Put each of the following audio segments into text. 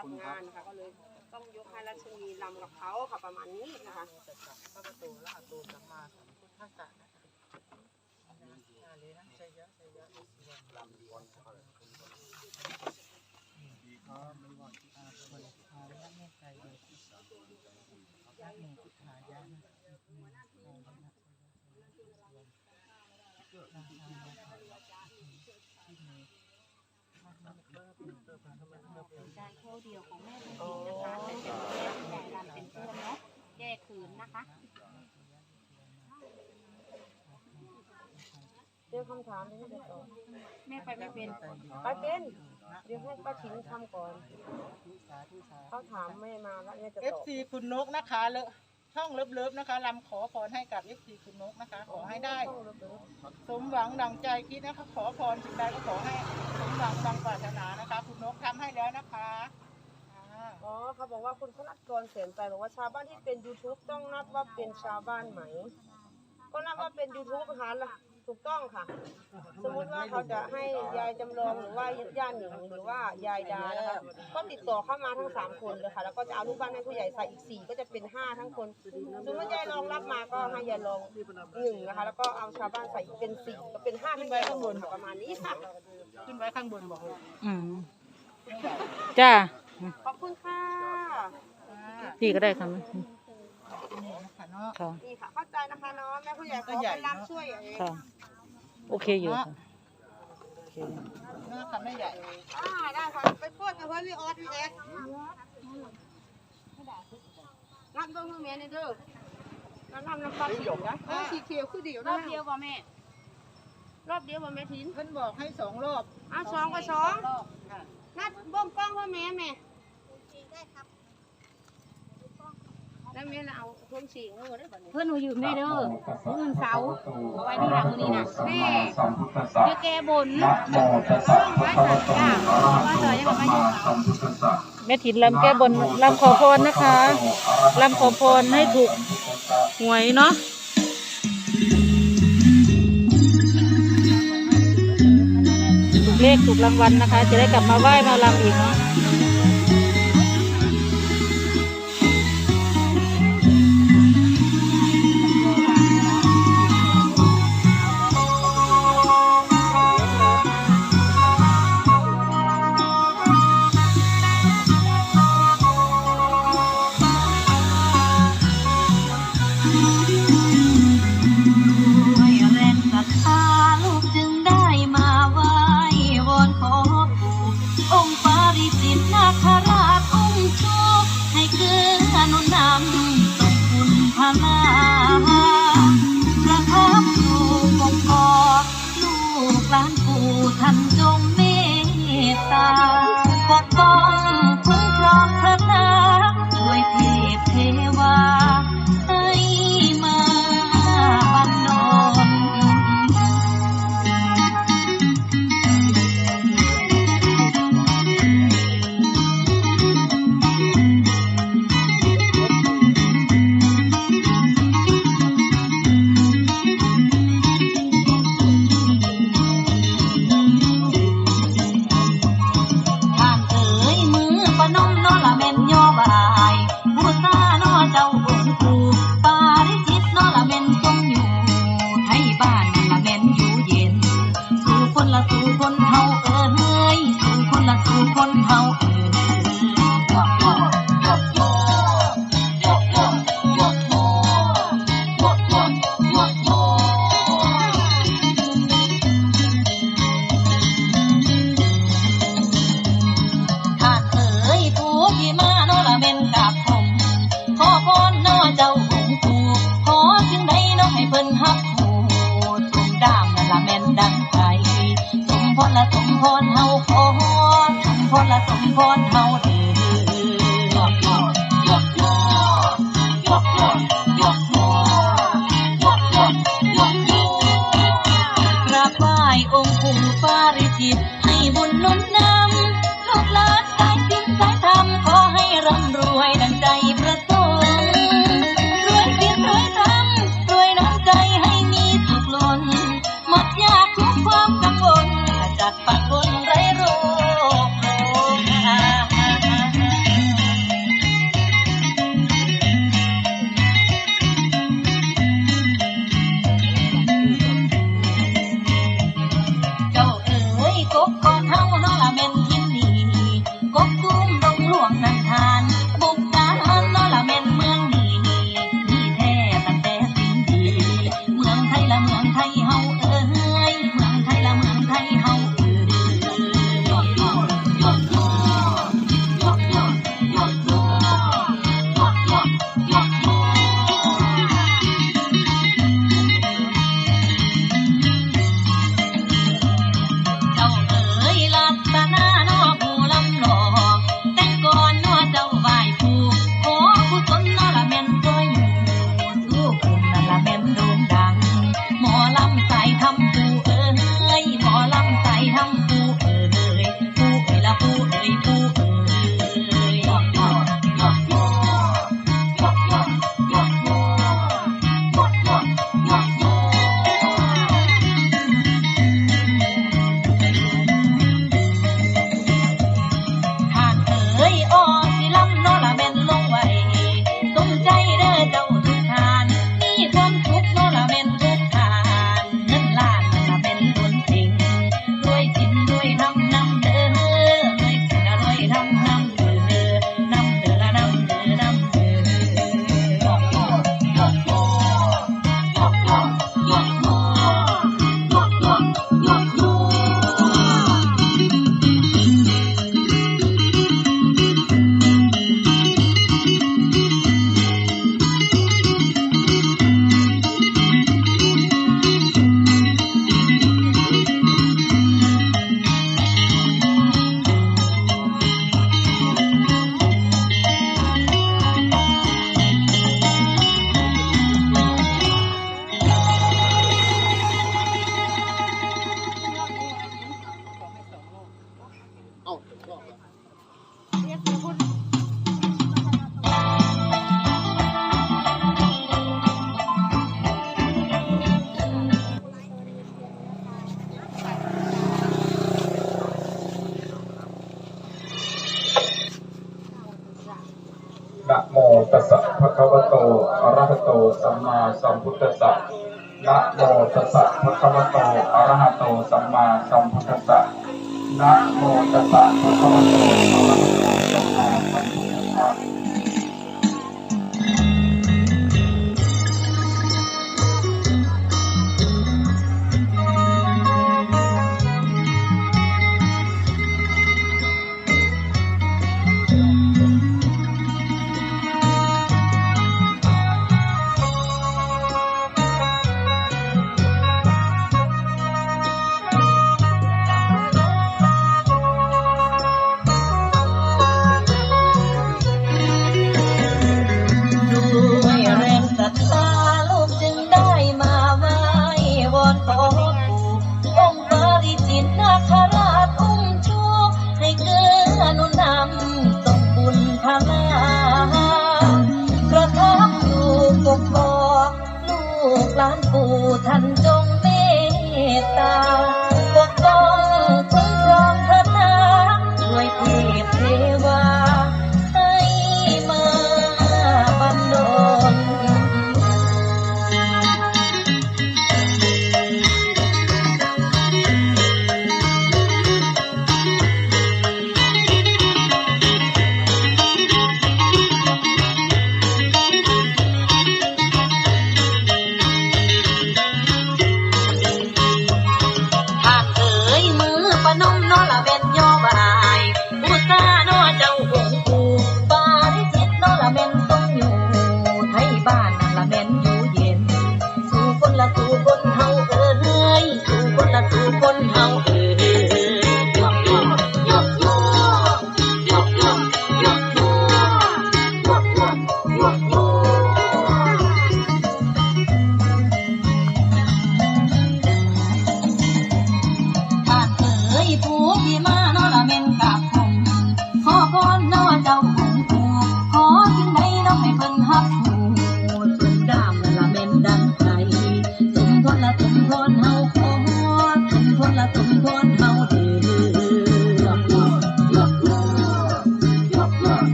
รับงานนะคะก็เลยต้องยกให้รัชนีลำกับเขาค่ะประมาณนี้นะคะพระประตูและอาตูสัมมาสัมพุทธัสสะนะคะเลยนะชัยยะชัยยะดุสิวันลำดีวันดีครับไม่ว่าที่อาภรหาและเมตไตรเดชนักหนึ่งพุทธายะนะหนึ่งโมนะชัยยะชัยยะชัยยะดุสิวันนาทานาทาที่เม มามาเบิร์เป็นเบิร์เป็นทำไมเบิร์เป็นการโชว์เดียวของแม่บุญหญิงนะคะแต่เป็นแม่แต่รำเป็นเพื่อนเนาะแก้คืนนะคะเดี๋ยวคำถามที่จะตอบแม่ไปไม่เป็นไปเป็นเดี๋ยวให้ป้าถินทำก่อนสาธุสาธุเขาถามไม่มาแล้วเนี่ยจะเอตฟอบซีคุณนกนะคะเลอะ ช่องเลิฟๆนะคะลำขอพรให้กับเอฟซีคุณนกนะคะ ขอให้ได้ สมหวังดังใจคิดนะคะ ขอพรสิ่งใดก็ขอให้สมหวังดังปรารถนานะคะ คุณนกทำให้แล้วนะคะอ่าอ๋อเขาบอกว่าคุณพนักกรเสียนใจบอกว่าชาวบ้านที่เป็น YouTube ต้องนับว่าเป็นชาวบ้านไหม ก็นับว่าเป็น YouTube หาละ ถูกต้องค่ะ สมมุติว่าเขาจะให้ยายจำลองหรือว่าย่าหนิงหรือว่ายายดานะคะก็ติดต่อเข้ามาทั้งสามคนเลยค่ะ แล้วก็จะเอาลูกบ้านให้ผู้ใหญ่ใส่อีกสี่ก็จะเป็นห้าทั้งคนสมมติยายลองรับมาก็ให้ยายลองหนึ่งนะคะ แล้วก็เอาชาวบ้านใส่อีกเป็นสี่ก็เป็นห้าทั้งยายข้างบนค่ะประมาณนี้ค่ะขึ้นไว้ข้างบนบอกเลยอืมจ้าขอบคุณค่ะอ่าพี่ก็ได้ค่ะนี่นะคะเนาะค่ะ นี่ค่ะเข้าใจนะคะเนาะแม่ผู้ใหญ่ขอไปรับช่วยองค่ะ โอเคอยู่ค่ะโอเคเนื้อคำไม่ใหญ่อ่าได้ค่ะไปพูดกับเพื่อนพี่ออสพี่เอสนัดเบิ้งเพื่อนเมียนี่เด้อนัดนำน้ำปลาสีนะเออสีเขียวคือเดียวรนะอบเดียวบ่แม่ รอบเดียวบ่แม่ทินเพิ่นบอกให้สองรอบอะสองกับสองนัดเบิ้งกล้องเพื่อนแม่แม่ แล้วแม่น่ะเอาเครื่องสีงูได้บ่เนี่ยเพื่อนหนูยืมได้เด้อเงินเสาเอาไว้นี่หลังมือนี้นะแม่เดี๋ยวแกบนนะโมตัสสะภะคะวะโตอะระหะโตสัมมาสัมพุทธัสสะแม่ถินลำแก้บนลำขอพรนะคะลำขอพรให้ถูกหวยเนาะถูกเลขถูกรางวัลนะคะ จะได้กลับมาไหว้มาลำอีกเนาะ พรเฮาขอสมพรละสมพรเฮา วล ตัสสะภะคะวะโตอะระหะโต สัมมาสัมพุทธัสสะนะโมตัสสะภะคะวะโตอะระหะโต สัมมาสัมพุทธัสสะนะโมตัสสะภะคะวะโตอะระหะโต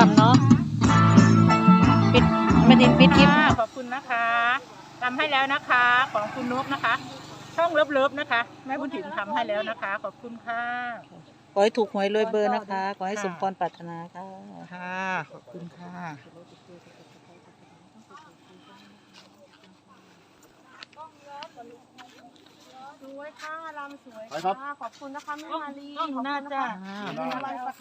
ลำเนาะปิดไม่ดินปิดคลิปค่ะขอบคุณนะคะทำให้แล้วนะคะ ของคุณนกนะคะ ช่องเลิฟๆนะคะแม่บุญถิ่นทำให้แล้วนะคะ ขอบคุณค่ะขอให้ถูกหวยรวยเบอร์นะคะ ขอให้สมพรปรารถนาค่ะค่ะขอบคุณค่ะสวยค่ะรำสวยไปครับค่ะขอบคุณนะคะแม่มาลีกล้องหน้าจ้ะขอบคุณนะคะอะไรสัก